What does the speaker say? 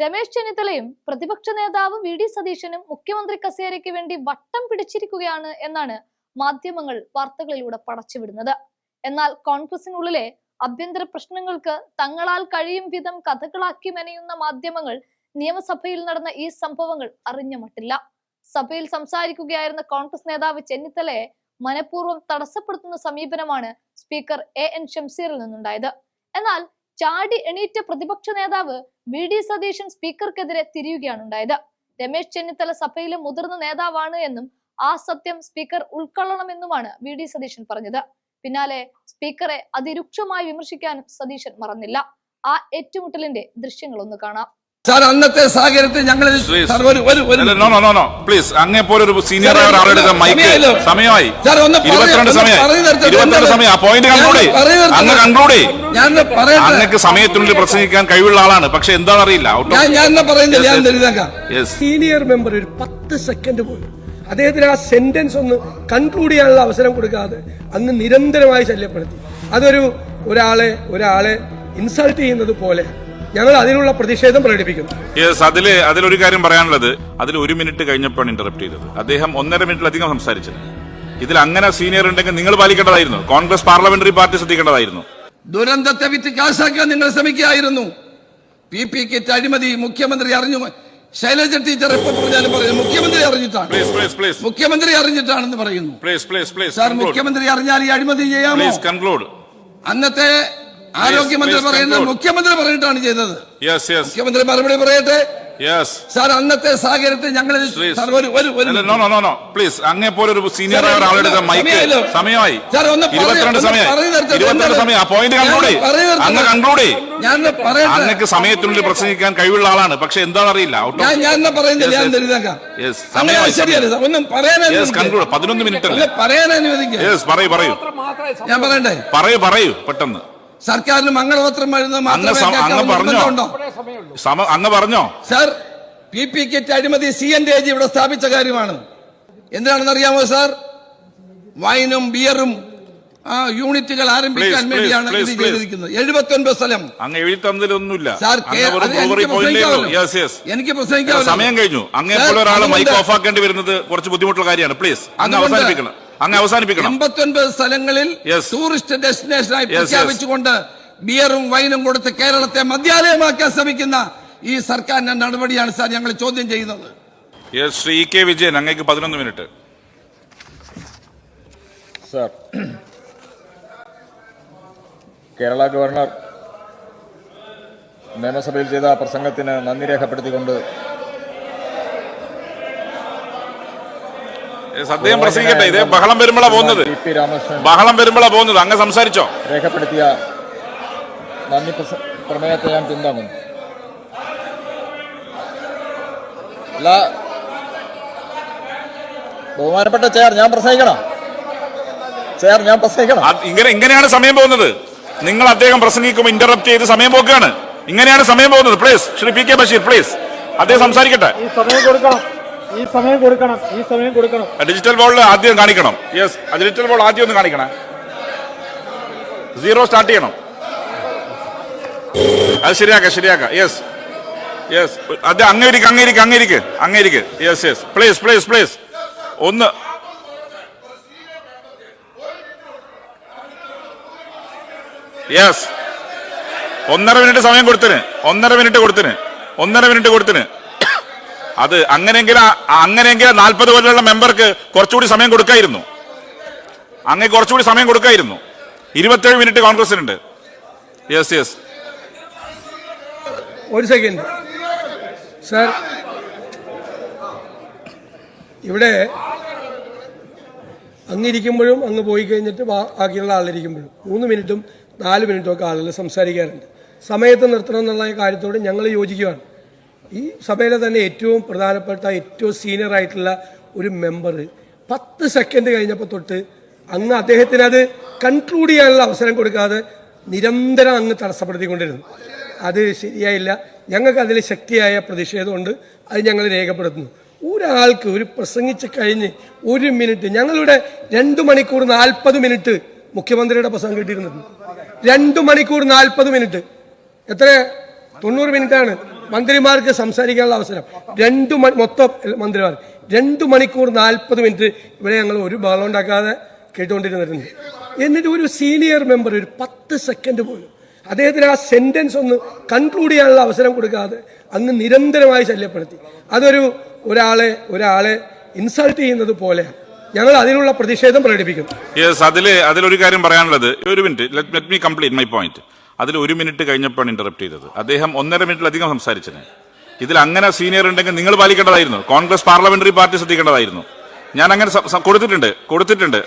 രമേശ് ചെന്നിത്തലയും പ്രതിപക്ഷ നേതാവ് വി ഡി സതീശനും മുഖ്യമന്ത്രി കസേരയ്ക്ക് വേണ്ടി വട്ടം പിടിച്ചിരിക്കുകയാണ് എന്നാണ് മാധ്യമങ്ങൾ വാർത്തകളിലൂടെ പടച്ചുവിടുന്നത്. എന്നാൽ കോൺഗ്രസിനുള്ളിലെ അഭ്യന്തര പ്രശ്നങ്ങൾക്ക് തങ്ങളാൽ കഴിയും വിധം കഥകളാക്കി മെനയുന്ന മാധ്യമങ്ങൾ നിയമസഭയിൽ നടന്ന ഈ സംഭവങ്ങൾ അറിഞ്ഞ മട്ടില്ല. സഭയിൽ സംസാരിക്കുകയായിരുന്ന കോൺഗ്രസ് നേതാവ് ചെന്നിത്തലയെ മനഃപൂർവം തടസ്സപ്പെടുത്തുന്ന സമീപനമാണ് സ്പീക്കർ എ എൻ ഷംസീറിൽ നിന്നുണ്ടായത്. എന്നാൽ ചാടി എണീറ്റ പ്രതിപക്ഷ നേതാവ് വി ഡി സതീശൻ സ്പീക്കർക്കെതിരെ തിരിയുകയാണ് ഉണ്ടായത്. രമേശ് ചെന്നിത്തല സഭയിലെ മുതിർന്ന നേതാവാണ് എന്നും ആ സത്യം സ്പീക്കർ ഉൾക്കൊള്ളണമെന്നുമാണ് വി ഡി സതീശൻ പറഞ്ഞത്. പിന്നാലെ സ്പീക്കറെ അതിരൂക്ഷമായി വിമർശിക്കാനും സതീശൻ മറന്നില്ല. ആ ഏറ്റുമുട്ടലിന്റെ ദൃശ്യങ്ങൾ ഒന്ന് കാണാം. സാർ അന്നത്തെ സാഹചര്യത്തിൽ ഞങ്ങൾ പ്ലീസ്. അങ്ങേ പോലെ ഒരു സീനിയർ ആയ മൈക്ക് സമയമായി. ഇരുപത്തിരണ്ട് സമയമായി. പോയിന്റ് കൺക്ലൂഡ് അങ്ങ് കൺക്ലൂഡ് അങ്ങക്ക് സമയത്തിനുള്ളിൽ പ്രസംഗിക്കാൻ കഴിവുള്ള ആളാണ് പക്ഷെ എന്താണ് അറിയില്ല സീനിയർ മെമ്പർ ഒരു പത്ത് സെക്കൻഡ് പോലും അദ്ദേഹത്തിന് ആ സെന്റൻസ് ഒന്ന് കൺക്ലൂഡ് ചെയ്യാനുള്ള അവസരം കൊടുക്കാതെ അങ്ങ് നിരന്തരമായി ശല്യപ്പെടുത്തി. അതൊരു ഒരാളെ ഒരാളെ ഇൻസൾട്ട് ചെയ്യുന്നത് പോലെ. ഞങ്ങൾ അതിനുള്ള പ്രതിഷേധം പ്രകടിപ്പിക്കുന്നു. യെസ് അതിൽ അതിലൊരു കാര്യം പറയാനുള്ളത്. അതിൽ ഒരു മിനിറ്റ് കഴിഞ്ഞപ്പോഴാണ് ഇന്ററപ്റ്റ് ചെയ്തത്. അദ്ദേഹം ഒന്നര മിനിറ്റിലധികം സംസാരിച്ചത് ഇതിൽ അങ്ങനെ സീനിയർ ഉണ്ടെങ്കിൽ നിങ്ങൾ പാലിക്കേണ്ടതായിരുന്നു. കോൺഗ്രസ് പാർലമെന്ററി പാർട്ടി ശ്രദ്ധിക്കേണ്ടതായിരുന്നു. ദുരന്തത്തെ വിറ്റ് കാശാക്കാൻ നിങ്ങൾ ശ്രമിക്കുകയായിരുന്നു. പി പി കിറ്റ് അഴിമതി മുഖ്യമന്ത്രി അറിഞ്ഞു. ശൈലജ ടീച്ചർ എപ്പോ പറഞ്ഞാലും പറയുന്നു മുഖ്യമന്ത്രി അറിഞ്ഞിട്ടാണ്. പ്ലീസ് പ്ലീസ് പ്ലീസ് മുഖ്യമന്ത്രി അറിഞ്ഞിട്ടാണെന്ന് പറയുന്നു. പ്ലീസ് പ്ലീസ് പ്ലീസ് സാർ മുഖ്യമന്ത്രി അറിഞ്ഞാൽ ഈ അഴിമതി ചെയ്യാമോ? പ്ലീസ് കൺക്ലൂഡ് അന്നത്തെ ആരോഗ്യമന്ത്രി പറയുന്നത് മുഖ്യമന്ത്രി പറഞ്ഞിട്ടാണ് ചെയ്തത്. മുഖ്യമന്ത്രി മറുപടി പറയട്ടെ? യെസ് സാർ അന്നത്തെ സാഹചര്യത്തിൽ ഞങ്ങൾ Please. ഒരു. അങ്ങേ പോലെ സീനിയർ ആയ ഒരാളുടെ മൈക്ക് സമയമായി. ഇരുപത്തിരണ്ട്. സമയം. പോയിന്റ് കൺക്ലൂഡ് അങ്ങ് കൺക്ലൂഡ് അങ്ങക്ക് സമയത്തിനുള്ളിൽ പ്രസംഗിക്കാൻ കഴിവുള്ള ആളാണ്. പക്ഷെ എന്താണ് അറിയില്ല പതിനൊന്ന് മിനിറ്റ് പറയൂ പറയൂ. പെട്ടെന്ന്. സർക്കാരിന് മംഗളപത്രം എഴുതുന്നത് അങ്ങ് പറഞ്ഞോ? സർ പി പി കിറ്റ് അഴിമതി സി എൻ ജി ഇവിടെ സ്ഥാപിച്ച കാര്യമാണ്. എന്തിനാണെന്ന് അറിയാമോ സാർ? വൈനും ബിയറും ആ യൂണിറ്റുകൾ ആരംഭിക്കാൻ വേണ്ടിയാണ് ഇത് ചെയ്തിരിക്കുന്നത്. എഴുപത്തി ഒൻപത് സ്ഥലം. അങ്ങ് എഴുതി തന്നതിലൊന്നുമില്ല. സാർ എനിക്ക് എനിക്ക് സമയം കഴിഞ്ഞു. അങ്ങനെ ഒരാളെ ഒരാൾ മൈക്ക് ഓഫ് ആക്കേണ്ടി വരുന്നത് കുറച്ച് ബുദ്ധിമുട്ടുള്ള കാര്യമാണ്. പ്ലീസ് അങ്ങ് അവസാനിപ്പിക്കണം. അങ്ങ് അവസാനിപ്പിക്കണം. എൺപത്തൊൻപത് സ്ഥലങ്ങളിൽ ടൂറിസ്റ്റ് ഡെസ്റ്റിനേഷനായി ആയി പ്രഖ്യാപിച്ചുകൊണ്ട് ബിയറും വൈനും കൊടുത്ത് കേരളത്തെ മദ്യാലയമാക്കാൻ ശ്രമിക്കുന്ന ഈ സർക്കാരിന്റെ നടപടിയാണ് സാർ ഞങ്ങൾ ചോദ്യം ചെയ്യുന്നത്. യെസ് ശ്രീ കെ വിജയൻ അങ്ങേക്ക് പതിനൊന്ന് മിനിറ്റ്. സാർ കേരള ഗവർണർ നിയമസഭയിൽ ചെയ്ത പ്രസംഗത്തിന് നന്ദി രേഖപ്പെടുത്തിക്കൊണ്ട് അദ്ദേഹം പ്രസംഗിക്കട്ടെ. ഇതേ ബഹളം വരുമ്പോളാ പോകുന്നത്. ബഹളം വരുമ്പോളാ പോകുന്നത്. അങ്ങ് സംസാരിച്ചോ. രേഖപ്പെടുത്തിയ നന്ദി പ്രമേയത്തെ ഞാൻ പിന്താങ്ങുന്നു. അല്ല ബഹുമാനപ്പെട്ട ചെയർ ഞാൻ പ്രസംഗിക്കണോ. ചേർ ഞാൻ പ്രസംഗിക്കണം. ഇങ്ങനെ ഇങ്ങനെയാണ് സമയം പോകുന്നത്. നിങ്ങൾ അദ്ദേഹം പ്രസംഗിക്കുമ്പോൾ ഇന്റർപ്റ്റ് ചെയ്ത് സമയം പോക്കുകയാണ് ഇങ്ങനെയാണ് സമയം പോകുന്നത്. Please Shri P K Basheer please അദ്ദേഹം സംസാരിക്കട്ടെ. ഈ സമയം കൊടുക്കണം. ഈ സമയം കൊടുക്കണം ഈ സമയം കൊടുക്കണം. ഡിജിറ്റൽ ബോളിൽ ആദ്യം കാണിക്കണം. യെസ് ഡിജിറ്റൽ ബോൾ ആദ്യം ഒന്ന് കാണിക്കണം. സീറോ സ്റ്റാർട്ട് ചെയ്യണം. അത് ശരിയാക്ക ശരിയാക്ക. യെസ് യെസ് അത് അങ്ങേരിക്ക് അങ്ങേരിക്ക് അങ്ങേരിക്ക് അങ്ങേരിക്ക്. Yes yes please please please ഒന്ന്. യെസ് ഒന്നര മിനിറ്റ് സമയം കൊടുത്തിന്. ഒന്നര മിനിറ്റ് കൊടുത്തിന്. ഒന്നര മിനിറ്റ് കൊടുത്തിന്. അത് അങ്ങനെയെങ്കിലും അങ്ങനെയെങ്കിൽ നാൽപ്പത് കൊല്ലമുള്ള മെമ്പർക്ക് കുറച്ചുകൂടി സമയം കൊടുക്കായിരുന്നു. അങ്ങ് കുറച്ചുകൂടി സമയം കൊടുക്കായിരുന്നു. ഇരുപത്തേഴ് മിനിറ്റ് കോൺഗ്രസിനുണ്ട്. യെസ് യെസ് ഒരു സെക്കൻഡ്. സർ ഇവിടെ അങ്ങിരിക്കുമ്പോഴും അങ്ങ് പോയി കഴിഞ്ഞിട്ട് ബാക്കിയുള്ള ആളിരിക്കുമ്പോഴും മൂന്ന് മിനിറ്റും നാല് മിനിറ്റും ഒക്കെ ആളുകൾ സംസാരിക്കാറുണ്ട്. സമയത്ത് നിർത്തണം എന്നുള്ള കാര്യത്തോട് ഞങ്ങൾ യോജിക്കുകയാണ് ഈ സഭയിലെ തന്നെ ഏറ്റവും പ്രധാനപ്പെട്ട ഏറ്റവും സീനിയർ ആയിട്ടുള്ള ഒരു മെമ്പർ പത്ത് സെക്കൻഡ് കഴിഞ്ഞപ്പോൾ തൊട്ട് അങ്ങ് അദ്ദേഹത്തിന് അത് കൺക്ലൂഡ് ചെയ്യാനുള്ള അവസരം കൊടുക്കാതെ നിരന്തരം അങ്ങ് തടസ്സപ്പെടുത്തിക്കൊണ്ടിരുന്നു. അത് ശരിയായില്ല. ഞങ്ങൾക്ക് അതിൽ ശക്തിയായ പ്രതിഷേധമുണ്ട്. അത് ഞങ്ങൾ രേഖപ്പെടുത്തുന്നു. ഒരാൾക്ക് ഒരു പ്രസംഗിച്ച് കഴിഞ്ഞ് ഒരു മിനിറ്റ് ഞങ്ങളിവിടെ രണ്ട് മണിക്കൂർ നാൽപ്പത് മിനിറ്റ് മുഖ്യമന്ത്രിയുടെ പ്രസംഗം കിട്ടിയിരുന്നത്. രണ്ട് മണിക്കൂർ നാൽപ്പത് മിനിറ്റ് എത്ര? തൊണ്ണൂറ് മിനിറ്റാണ് മന്ത്രിമാർക്ക് സംസാരിക്കാനുള്ള അവസരം. രണ്ട് മണി മൊത്തം മന്ത്രിമാർ. രണ്ട് മണിക്കൂർ നാൽപ്പത് മിനിറ്റ് ഇവിടെ ഞങ്ങൾ ഒരു ബഹളം ഉണ്ടാക്കാതെ കേട്ടുകൊണ്ടിരുന്നിട്ടുണ്ട് എന്നിട്ട് ഒരു സീനിയർ മെമ്പർ ഒരു പത്ത് സെക്കൻഡ് പോലും അദ്ദേഹത്തിന് ആ സെന്റൻസ് ഒന്ന് കൺക്ലൂഡ് ചെയ്യാനുള്ള അവസരം കൊടുക്കാതെ അങ്ങ് നിരന്തരമായി ശല്യപ്പെടുത്തി. അതൊരു ഒരാളെ ഒരാളെ ഇൻസൾട്ട് ചെയ്യുന്നത് പോലെയാണ് ഞങ്ങൾ അതിനുള്ള പ്രതിഷേധം പ്രകടിപ്പിക്കും യെസ് അതിൽ അതിലൊരു കാര്യം പറയാനുള്ളത്. ഒരു minute. Let me complete my point അതിൽ ഒരു മിനിറ്റ് കഴിഞ്ഞപ്പോഴാണ് ഇന്ററപ്റ്റ് ചെയ്തത്. അദ്ദേഹം ഒന്നര മിനിറ്റിലധികം സംസാരിച്ചത്. ഇതിൽ അങ്ങനെ സീനിയർ ഉണ്ടെങ്കിൽ നിങ്ങൾ പാലിക്കേണ്ടതായിരുന്നു. കോൺഗ്രസ് പാർലമെന്ററി പാർട്ടി ശ്രദ്ധിക്കേണ്ടതായിരുന്നു. ഞാൻ അങ്ങനെ കൊടുത്തിട്ടുണ്ട് കൊടുത്തിട്ടുണ്ട്.